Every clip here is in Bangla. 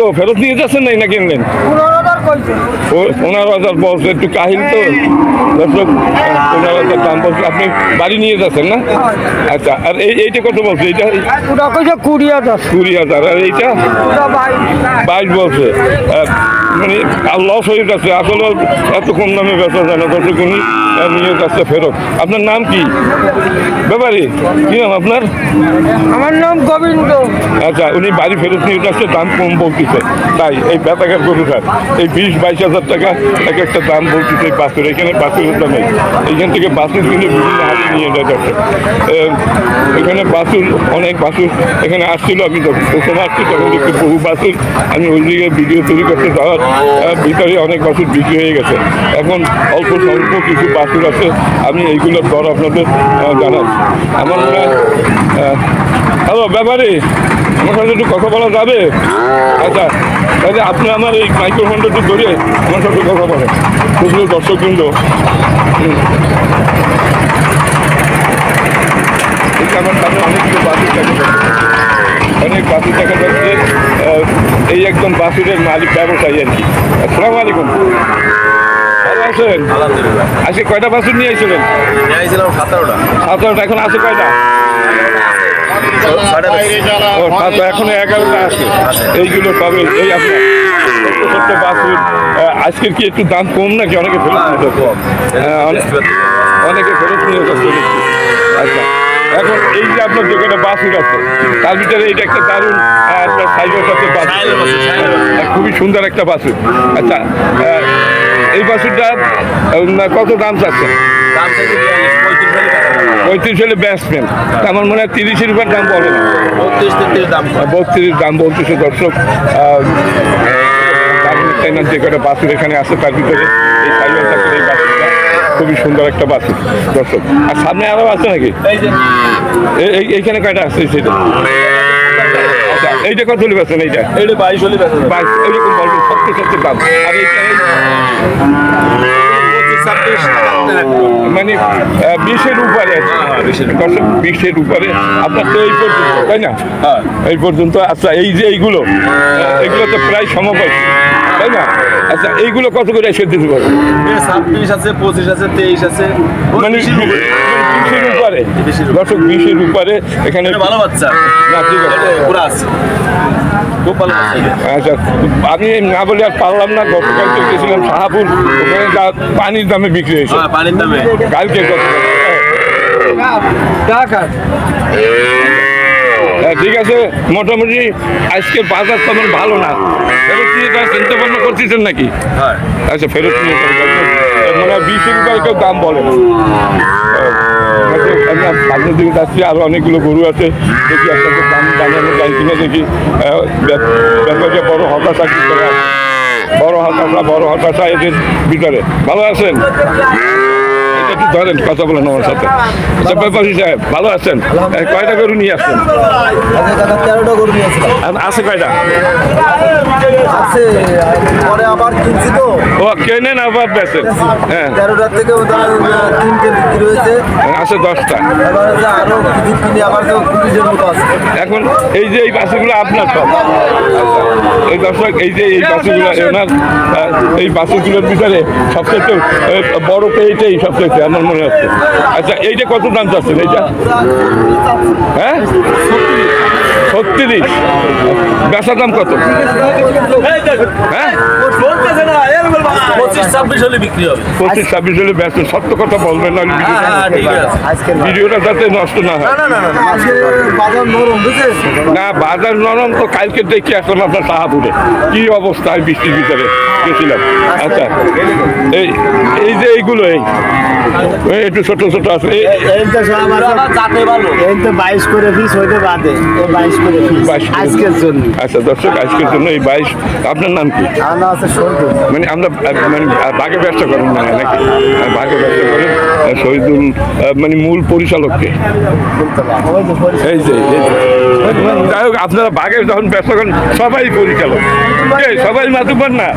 তো ফেরত নিয়ে যাচ্ছেন নাই না কিনলেন? পনেরো হাজার বলছে একটু কাহিল তো। দর্শক পনেরো হাজার দাম বলছে আপনি বাড়ি নিয়ে যাচ্ছেন না? আচ্ছা আর এই এইটা কত বলছে? এইটা কুড়ি হাজার। কুড়ি হাজার আর এইটা? বাইশ। বলছে। মানে আর লস হয়ে যাচ্ছে আসলে এত কম দামে বেচা যায় না। দর্শক উনি নিয়ে যাচ্ছে ফেরত। আপনার নাম কি? ব্যাপারে কি নাম আপনার? আমার নাম গোবিন্দ। আচ্ছা উনি বাড়ি ফেরত নিয়ে যাচ্ছে দাম কম বলতেছে। তাই এই বেতাকার গরুটার এই বিশ বাইশ হাজার টাকা এক একটা দাম বলতেছে এই বাসুর এখানে বাসুরের দামে এইখান থেকে বাসুর কিনে বিভিন্ন হাতে নিয়ে যায় যাচ্ছে। এখানে বাসুর অনেক বাসুর এখানে আসছিল আমি যখন প্রথম আসছি তখন দেখছি বহু বাসুর আমি ওই দিকে ভিডিও তৈরি করতে যাওয়ার ভিতরে অনেক বাসুর বিক্রি হয়ে গেছে। এখন অল্প স্বল্প কিছু বাসুর আছে। আমি এইগুলোর দর আপনাদের জানাচ্ছি। আমার মনে হ্যালো, ব্যাপারে, আমার সাথে একটু কথা বলা যাবে? আচ্ছা তাহলে আপনি আমার এই মাইক্রোফোনটা একটু ধরে আমার সাথে কথা বলেন খুবই দর্শক কিন্তু আমার সামনে অনেকগুলো বাসুর দেখা যাচ্ছে অনেক বাসুর দেখা যাচ্ছে এই একদম বাসুরের মালিক, ব্যবসায়ী আর কি। আসসালামু আলাইকুম। আছেন আজকে কয়টা বাসুর নিয়ে এসেছিলেন নিয়েছিলাম সতেরোটা সাতটা এখন আছে কয়টা? ছয়টা বেশি। ও সাতটা এখনও এগারোটা আছে। এইগুলো এই আপনার ছোট্ট আজকের কি একটু দাম কম নাকি? অনেকে ফেরত হ্যাঁ, অনেক- ফেরত নিয়ে আচ্ছা। এখন এই যে আপনার আছে তার ভিতরে এইটা একটা দারুণ সাইজের সাথে বাছুর, বাছুর। আহ, খুবই সুন্দর একটা বাসুর আচ্ছা এই বাসুরটা আহ, কত দাম চাচ্ছেন বিয়াল্লিশ, পঁয়ত্রিশ হলে। ব্যাটসম্যান আমার মনে হয় তিরিশের উপর দাম বলে না। বত্রিশ, দাম বলতেছে দর্শক যে কটা বাসুর এখানে আছে তার ভিতরে। এই সাইবার এই খুবই সুন্দর একটা বাসুর দর্শক। আর সামনে আরও আছে নাকি? এই এই- এইখানে কয়টা আছে সেটা এইটা কত হলে বেছেন এইটা এইটা বাইশ হলে যাবে। বাইশ এইরকম বলবেন সত্তর সত্তর দাম আর এইটা মানে বিশের উপরে আছে। বিশের উপরে। আপনার তো এই পর্যন্ত তাই না। এই পর্যন্ত আচ্ছা এই যে এইগুলো এগুলো তো প্রায় সমবয়সী তাই না? আচ্ছা এইগুলো কত করে এসে দিতে পারবে? ছাব্বিশ আছে পঁচিশ আছে তেইশ আছে মানে। বিশের উপরে। দর্শক বিশের উপরে এখানে ভালো বাচ্চা। না ঠিক আছে। আচ্ছা আমি না বলে আর পারলাম না গতকাল তো গেছিলাম শাহাপুর। ওখানে যা পানির দামে বিক্রি হয়েছে। হ্যাঁ পানির দামে। কালকে কত? টাকা হ্যাঁ, ঠিক আছে মোটামুটি আজকে বাজার তেমন ভালো না। ফেরত নিয়ে তার চিন্তা ভাবনা করতেছেন নাকি? হ্যাঁ। আচ্ছা ফেরত নিয়ে। মনে বিশ কেউ দাম বলে। আচ্ছা, সামনের দিকে যাচ্ছি আরও অনেকগুলো গরু আছে। দেখি আপনাদের দাম জানানো যায় কিনা দেখি। আহ, ব্যাপ- ব্যাপারে বড় হতাশা কি করে আছে। বড় হতাশা বড় হতাশা এদের ভিতরে। ভালো আছেন? একটু ধরেন কথা বলেন আমার সাথে। আচ্ছা ব্যাপারী সাহেব ভালো আছেন? কয়টা গরু নিয়ে আসছেন? তেরোটা গরু নিয়েছিলাম আর আছে কয়টা? আছে পরে আবার কিনছি তো। ও কেনেন আবার বেচেন হ্যাঁ। থেকে আছে দশটা। এবার আরও কিছু কিনে আবার তো কুড়িজের মতো আছে। এখন এই যে এই বাসগুলো আপনার সব? এই দর্শক এই যে এই বাসগুলো ওনার এই বাসগুলোর ভিতরে সবচেয়ে বড় তো এইটাই সবচেয়ে আমার মনে হচ্ছে আচ্ছা এইটা কত দাম চাচ্ছেন? এইটা? হ্যাঁ? ছত্রিশ। বেচা দাম কত? হ্যাঁ? পঁচিশ ছাব্বিশ হলে বিক্রি হবে। পঁচিশ ছাব্বিশ হলে ব্যস্ত সত্য কথা বলবেন না হ্যাঁ হ্যাঁ ভিডিওটা যাতে নষ্ট না হয়। বাজার নরম না বাজার নরম তো কালকে দেখি এখন আপনার শাহাপুরে কি অবস্থা বৃষ্টির ভিতরে? গেছিলাম। আচ্ছা এই এই যে এইগুলো এই এই একটু ছোট ছোট আছে। বাইশ করে হইতে বাদে। বাইশ করে আজকের জন্য। আচ্ছা দর্শক আজকের জন্য এই বাইশ আপনার নাম কি? মানে আমরা মানে বাঘে ব্যবসা করেন না নাকি? বাঘে ব্যবসা করেন। শহীদুল মানে মূল পরিচালককে। এই যে যাই হোক আপনারা বাঘের যখন ব্যবসা করেন সবাই পরিচালক। সবাই মাতুবার না?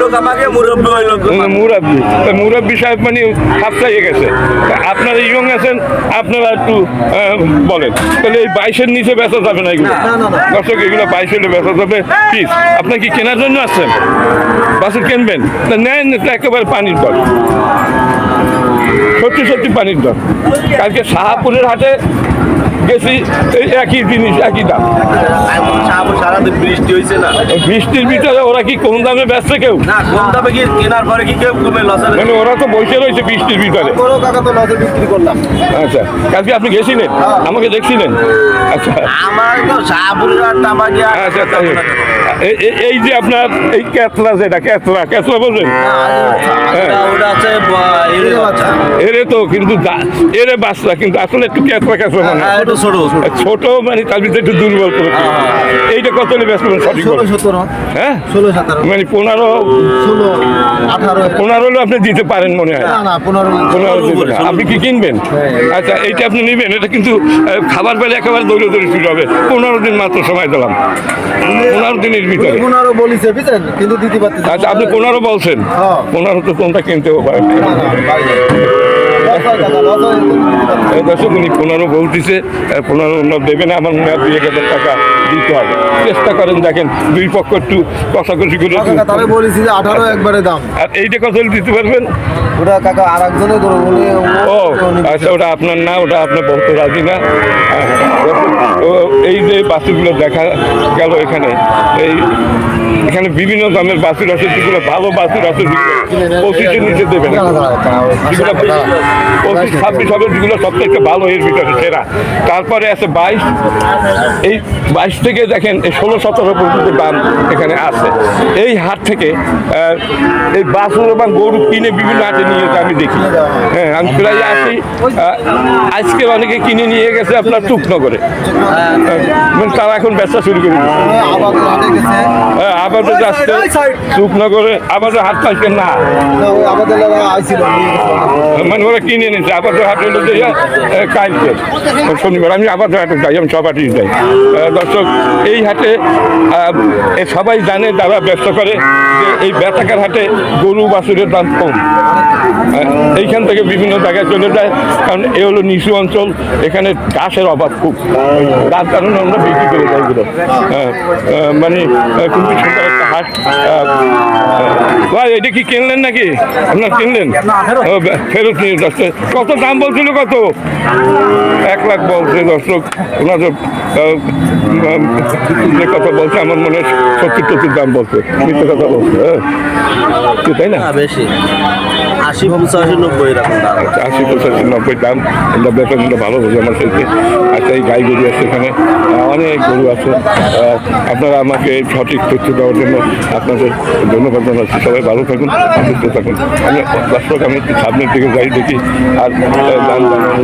লোক আমাকে মুরব্বী মুরব্বী সাহেব মানে হাফসাইয়ে গেছে। তা আপনারা ইয়ং আছেন আপনারা একটু বলেন। তাহলে এই বাইশের নিচে বেচা যাবে না এগুলো? দর্শক এগুলো বাইশের বেচা যাবে। পিস আপনার কি কেনার জন্য আসছেন? বাসে কিনবেন? তা নেন একেবারে পানির দর সত্যি সত্যি পানির দল কালকে শাহাপুরের হাটে গেছি এই একই জিনিস একই দাম। বৃষ্টি হয়েছে না। বৃষ্টির ভিতরে ওরা কি কম দামে বেচছে কেউ? না কম দামে কি কেনার পরে কি কেউ কমে লসে মানে ওরা তো বসে রয়েছে বৃষ্টির ভিতরে। কাকা তো লসে বিক্রি করলাম। আচ্ছা কালকে আপনি গেছিলেন? আমাকে দেখছিলেন? আচ্ছা। আমার তো শাহপুরের আর তামাকি আচ্ছা এই- এই- এই যে আপনার এই ক্যাতলা যেটা ক্যাতলা ক্যাতলা বলবেন? হ্যাঁ। আছে ব- এর তো কিন্তু এরে বাচ্চা কিন্তু আসলে একটু ক্যাতলা ক্যাতলা মানে। হ্যাঁ, ছোট মানে তার ভিতরে একটু দুর্বল করে এইটা কত নিয়ে ব্যস্ত সঠিক হ্যাঁ? ষোলো সতেরো। মানে পনেরো ষোলো আঠারো। পনেরো হলেও আপনি দিতে পারেন মনে হয়। না না পনেরো আপনি কি কিনবেন? আচ্ছা এইটা আপনি নেবেন। এটা কিন্তু খাবার পেলে একেবারে দৌড়ে দৌড়ে শুরু হবে। পনেরো দিন মাত্র সময় দিলাম। পনেরো দিনের ভিতরে পনেরো বলিছে বুঝছেন? কিন্তু দিতে পারতেছি আচ্ছা আপনি পনেরো বলছেন? হ্যাঁ। পনেরো তো কোনটা কিনতে পারেন? দর্শক উনি পনেরো বলতেছে পনেরো দেবে না আমার মনে হয় দুই এক হাজার টাকা দিতে হবে। চেষ্টা করেন দেখেন দুই পক্ষ একটু কষাকষি করে বলেছি যে আঠারো একবারে দাম। আর এইটা কত দিতে পারবেন? ওটা কাকা আর একজনে ও আচ্ছা ওটা আপনার না ওটা আপনার বলতে রাজি না। ও এই যে বাসগুলো দেখা গেল এখানে এই এখানে বিভিন্ন দামের বাসুর আছে যেগুলো ভালো বাসুর আছে পঁচিশের নিচে দেবে না। যেগুলো পঁচিশ ছাব্বিশ হবে যেগুলো সব থেকে ভালো এর ভিতরে সেরা। তারপরে আছে বাইশ। এই বাইশ থেকে দেখেন এই ষোলো সতেরো পর্যন্ত দাম এখানে আছে। এই হাট থেকে এই বাছুর এবং গরু কিনে বিভিন্ন হাটে নিয়ে যেতে আমি দেখি। হ্যাঁ আমি প্রায় আসি আজকে অনেকে কিনে নিয়ে গেছে আপনার টুকনগরে। মানে তারা এখন ব্যবসা শুরু করে দিচ্ছে হ্যাঁ, আবাদে যাচ্ছে রূপনগরে আবাদে হাট পাইছেন না। মনে আমাদের। মানে ওরা কিনে নিচ্ছে আবার হাট হলো যে আহ, কালকে শনিবার আমি আবাদ হাটে যাই আমি সব হাটেই যাই। দর্শক এই হাটে সবাই জানে তারা ব্যবসা করে যে এই বেতাকার হাটে গরু বাছুরের দাম কম। এইখান থেকে বিভিন্ন জায়গায় চলে যায়। কারণ এ হলো নিচু অঞ্চল এখানে ঘাসের অভাব খুব। তার কারণে আমরা বিক্রি করে যাই এগুলো। হ্যাঁ, মানে খুবই সুন্দর একটা হাট। ভাই এটা কি কিনলেন নাকি? আপনার কিনলেন? ফেরত নিয়ে যাচ্ছে। কত দাম বলছিল কত? এক লাখ বলছে দর্শক। ওনাদের যে কথা বলছে আমার মনে হয় সত্যি দাম বলছে। মিথ্যে কথা বলছে হ্যাঁ। তাই না বেশি। আশি নব্বই দাম। আশি নব্বই দাম। বেতনটা ভালো বোঝে আমার সাথে। আচ্ছা এই গাই গরু আছে এখানে। অনেক গরু আছে। আপনারা আমাকে সঠিক তথ্য দেওয়ার জন্য আপনাদের ধন্যবাদ জানাচ্ছি। সবাই ভালো থাকুন, সুস্থ থাকুন। আমি দর্শক, আমি সামনের দিকে যাই, দেখি আর দাম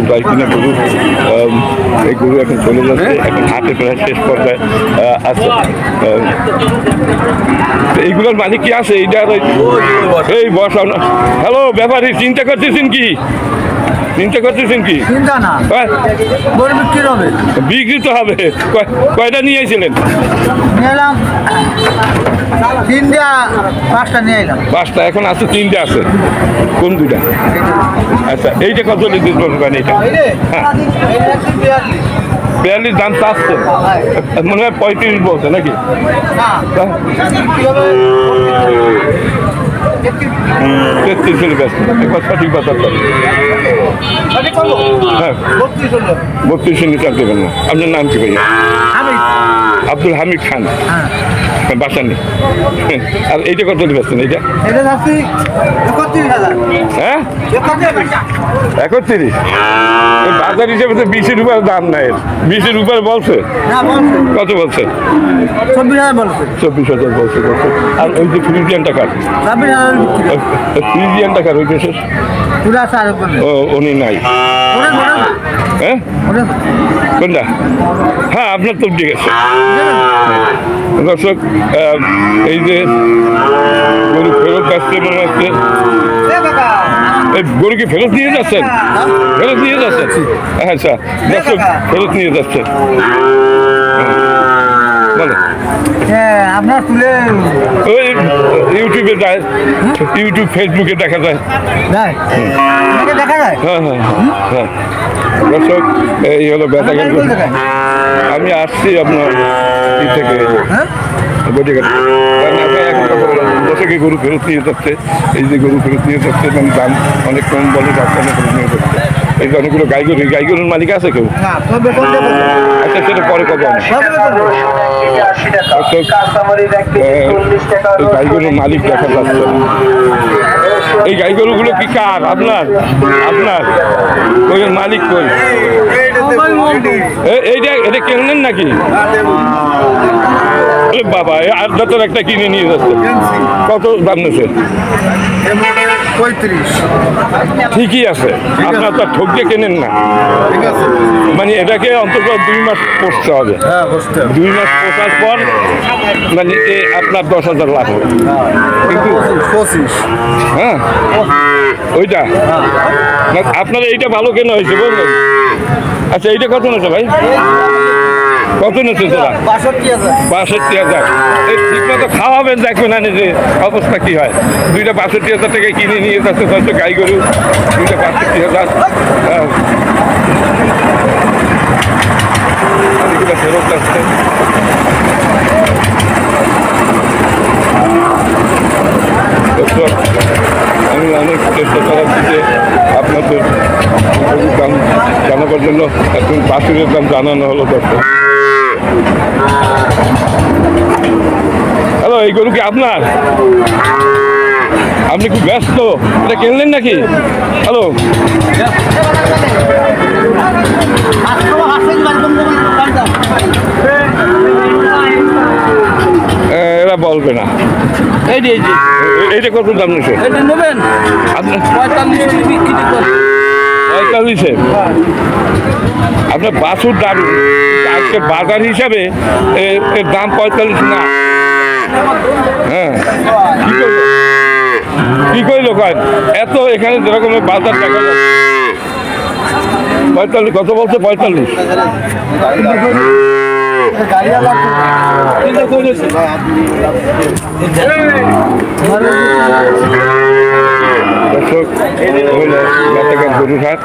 যায় কিনা গরু। এই গরু এখন চলে যাচ্ছে, এখন হাটে প্রায় শেষ পর্যায়ে আছে। এইগুলোর মালিক কি আছে? এইটা এই হ্যালো ব্যাপারী চিন্তা করতেছেন কি? চিন্তা করতেছেন কি? চিন্তা না। হ্যাঁ? গরু বিক্রি হবে। বিক্রি তো হবে। কয়- কয়টা নিয়ে তিনটা পাঁচটা নিয়ে এলাম। পাঁচটা এখন আছে তিনটে আছে। কোন দুটা আচ্ছা এইটা কত লিটার বলবেন এইটা? হ্যাঁ। বিয়াল্লিশ দাম চাচ্ছে। মনে হয় পঁয়ত্রিশ বলছে নাকি? হ্যাঁ? ব্যস্ত একবার সঠিক হ্যাঁ। দেবেন না আপনার নাম কি ভাইয়া? আব্দুল হামিদ খান। বাসানি নেই। আর এইটা কত ব্যস্ত এইটা? এটা যাচ্ছি একত্রিশ হাজার হ্যাঁ একত্রিশ। বাজার হিসেবে তো বিশের উপর দাম নাই। বিশের উপরে বলছে? বলছে। কত বলছে? চব্বিশ হাজার বলছে। আর ওই যে ফ্রিজিয়ান টাকার ছাব্বিশ হাজার টাকার ওই একবার ও উনি নাই। হ্যাঁ? কোনটা? হ্যাঁ আপনার তো ঠিক আছে দর্শক এই যে গরু ফেরত যাচ্ছে মনে হচ্ছে। গরু কি ফেরত নিয়ে যাচ্ছেন? ফেরত নিয়ে যাচ্ছেন? আচ্ছা দর্শক ফেরত নিয়ে যাচ্ছেন। বলো হ্যাঁ আপনার তুলে ওই ইউটিউবে ইউটিউব ফেসবুকে দেখা যায়। দেখ। যায়? হ্যাঁ হ্যাঁ হ্যাঁ। দর্শক এই হলো কোন আমি আসছি আপনার থেকে। হ্যাঁ? দশকে গরু ফেরত নিয়ে যাচ্ছে। এই যে গরু ফেরত নিয়ে যাচ্ছে এবং দাম অনেক কম বলে ডাক্তার ফেরত নিয়ে যাচ্ছে। এই যে অনেকগুলো গাই গরু এই গাই গরুর মালিক আছে কেউ? আচ্ছা সেটা পরে কবে গাই গরুর মালিক দেখা যাচ্ছে। এই গাই গরুগুলো কি কার? আপনার? আপনার? ওই মালিক কই? এইটা এটা কেনেন নাকি? আরে বাবা আট একটা কিনে নিয়ে যাচ্ছে। কত দাম পঁয়ত্রিশ। ঠিকই আছে। আপনার তো ঠকিয়ে কেনেন না। মানে এটাকে অন্তত দুই মাস পোষতে হবে। হ্যাঁ দুই মাস পোষার পর মানে এ আপনার দশ হাজার লাভ হবে। কিন্তু পঁচিশ হ্যাঁ ওইটা। আপনার এইটা ভালো কেন হয়েছে বলবেন আচ্ছা এইটা কত নেছে ভাই? কত নেছে তোরা? বাষট্টি হাজার। এই ঠিক মতো খাওয়াবেন দেখবেন না যে অবস্থা কি হয়। দুইটা বাষট্টি হাজার টাকা কিনে নিয়ে যাচ্ছে হয়তো গাই গরু। দুইটা বাষট্টি হাজার। হ্যাঁ। ফেরত দর্শক, আমি অনেক চেষ্টা করাচ্ছি যে আপনাদের দাম জানাবার জন্য এখন দাম জানানো হলো দর্শক। হ্যালো এই গরু কি আপনার? আপনি কি ব্যস্ত? এটা কিনলেন নাকি? হ্যালো। এরা বলবে না। এই যে এই যে। এইটা কত দাম এটা নেবেন? আপনার পঁয়তাল্লিশ পঁয়তাল্লিশে আপনার বাছুর দাম আজকে বাজার হিসাবে এ- এর দাম পঁয়তাল্লিশ না হ্যাঁ কি করল কি করল কয় এত এখানে যেরকমের বাজার দেখা পঁয়তাল্লিশ কত বলছে পঁয়তাল্লিশ দর্শক হলো গতকাল গরুর হাট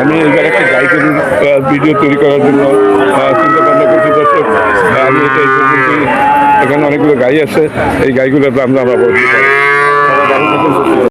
আমি এবার একটা গাই গরুর ভিডিও তৈরি করার জন্য চিন্তা ভাবনা করছি। দর্শক আমি এটা এই এখানে অনেকগুলো গাই আছে। এই গাইগুলোর দাম আমরা বলতে